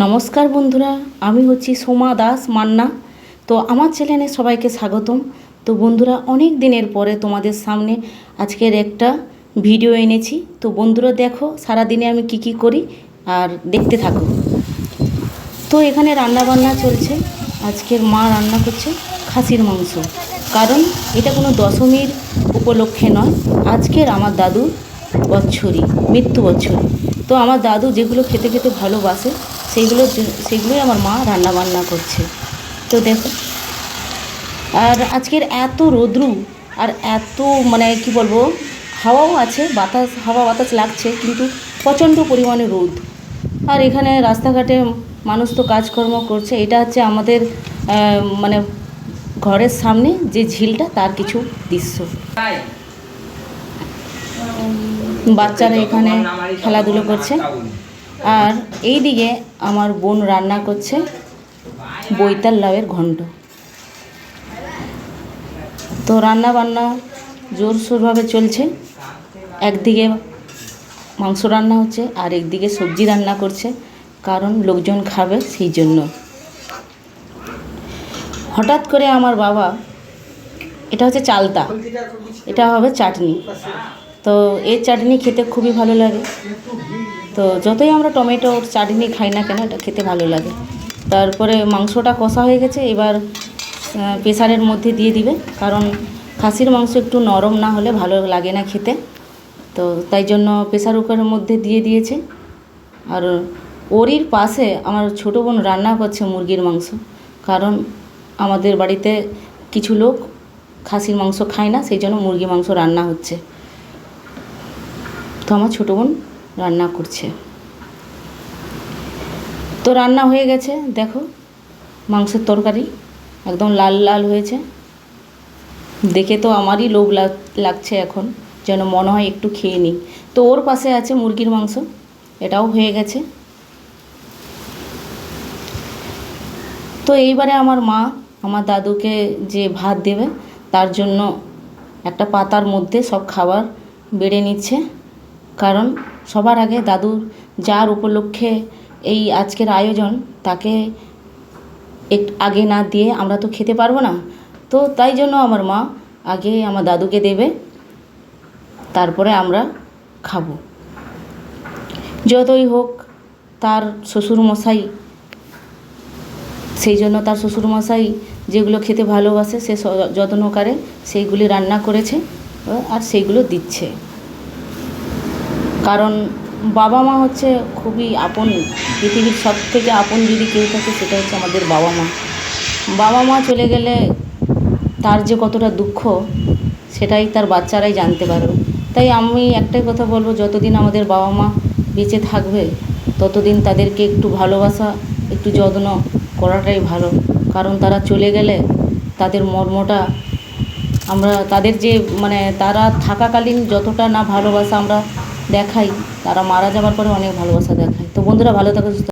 নমস্কার বন্ধুরা, আমি হচ্ছি সোমা দাস মান্না। তো আমার চ্যানেলে সবাইকে স্বাগতম। তো বন্ধুরা, অনেক দিনের পরে তোমাদের সামনে আজকের একটা ভিডিও এনেছি। তো বন্ধুরা, দেখো, সারাদিনে আমি কি কি করি আর দেখতে থাকো। তো এখানে রান্না বান্না চলছে। আজকের মা রান্না করছে খাসির মাংস। কারণ এটা কোনো দশমীর উপলক্ষে নয়। আজকের আমার দাদু বৎসরী, মৃত্যু বৎসরী। তো আমার দাদু যেগুলো খেতে খেতে ভালোবাসে সেইগুলো সেইগুলোই আমার মা রান্না বান্না করছে। তো দেখো আর আজকের এত রোদ্রু আর এত মানে কি বলব হাওয়াও আছে বাতাস হাওয়া বাতাস লাগছে কিন্তু প্রচণ্ড পরিমাণে রোদ। আর এখানে রাস্তাঘাটে মানুষ তো কাজকর্ম করছে এটা হচ্ছে আমাদের মানে ঘরের সামনে যে ঝিলটা তার কিছু দৃশ্য। বাচ্চারা এখানে খেলাধুলো করছে। আর এই দিকে আমার বোন রান্না করছে বৈতাল লাউয়ের ঘন্ট। তো রান্না বান্না জোরসোরভাবে চলছে। একদিকে মাংস রান্না হচ্ছে আর একদিকে সবজি রান্না করছে, কারণ লোকজন খাবে সেই জন্য। হঠাৎ করে আমার বাবা, এটা হচ্ছে চালতা, এটা হবে চাটনি। তো এই চাটনি খেতে খুবই ভালো লাগে। তো যতই আমরা টমেটোর চাটনি খাই না কেন এটা খেতে ভালো লাগে। তারপরে মাংসটা কষা হয়ে গেছে এবার আহ, প্রেসারের মধ্যে দিয়ে দিবে। কারণ খাসির মাংস একটু নরম না হলে ভালো লাগে না খেতে। তো তাই জন্য প্রেসার কুকারের মধ্যে দিয়ে দিয়েছে। আর ওরই পাশে আমার ছোটো বোন রান্না করছে মুরগির মাংস। কারণ আমাদের বাড়িতে কিছু লোক খাসির মাংস খায় না সেই জন্য মুরগি মাংস রান্না হচ্ছে। তো আমার ছোটো বোন রান্না করছে। তো রান্না হয়ে গেছে, দেখো, মাংসের তরকারি একদম লাল লাল হয়েছে। দেখে তো আমারই লোভ লাগ- লাগছে এখন, যেন মনে হয় একটু খেয়ে নিই। তো ওর পাশে আছে মুরগির মাংস, এটাও হয়ে গেছে। তো এইবারে আমার মা, আমার দাদুকে যে ভাত দেবে, তার জন্য একটা পাতার মধ্যে সব খাবার বেড়ে নিচ্ছে। কারণ সবার আগে দাদুর যার উপলক্ষে এই আজকের আয়োজন তাকে এক আগে না দিয়ে আমরা তো খেতে পারব না। তো তাই জন্য আমার মা আগে আমার দাদুকে দেবে, তারপরে আমরা খাব। যতই হোক তার শ্বশুরমশাই, সেই জন্য তার শ্বশুরমশাই যেগুলো খেতে ভালোবাসে সে, যত্ন করে সেইগুলি রান্না করেছে, আর সেইগুলো দিচ্ছে। কারণ বাবা মা হচ্ছে খুবই আপন, পৃথিবীর সব থেকে আপন যদি কেউ থাকে সেটা হচ্ছে আমাদের বাবা মা। বাবা মা চলে গেলে তার যে কতটা দুঃখ, সেটাই তার বাচ্চারাই জানতে পারবে। তাই আমি একটাই কথা বলব, যতদিন আমাদের বাবা মা বেঁচে থাকবে, ততদিন তাদেরকে একটু ভালোবাসা, একটু যত্ন করাটাই ভালো। কারণ তারা চলে গেলে তাদের মর্মটা আমরা, তাদের যে মানে তারা থাকাকালীন যতটা না ভালোবাসা আমরা দেখাই। তারা মারা যাওয়ার পরে অনেক ভালোবাসা দেখায়। তো বন্ধুরা ভালো থাকো।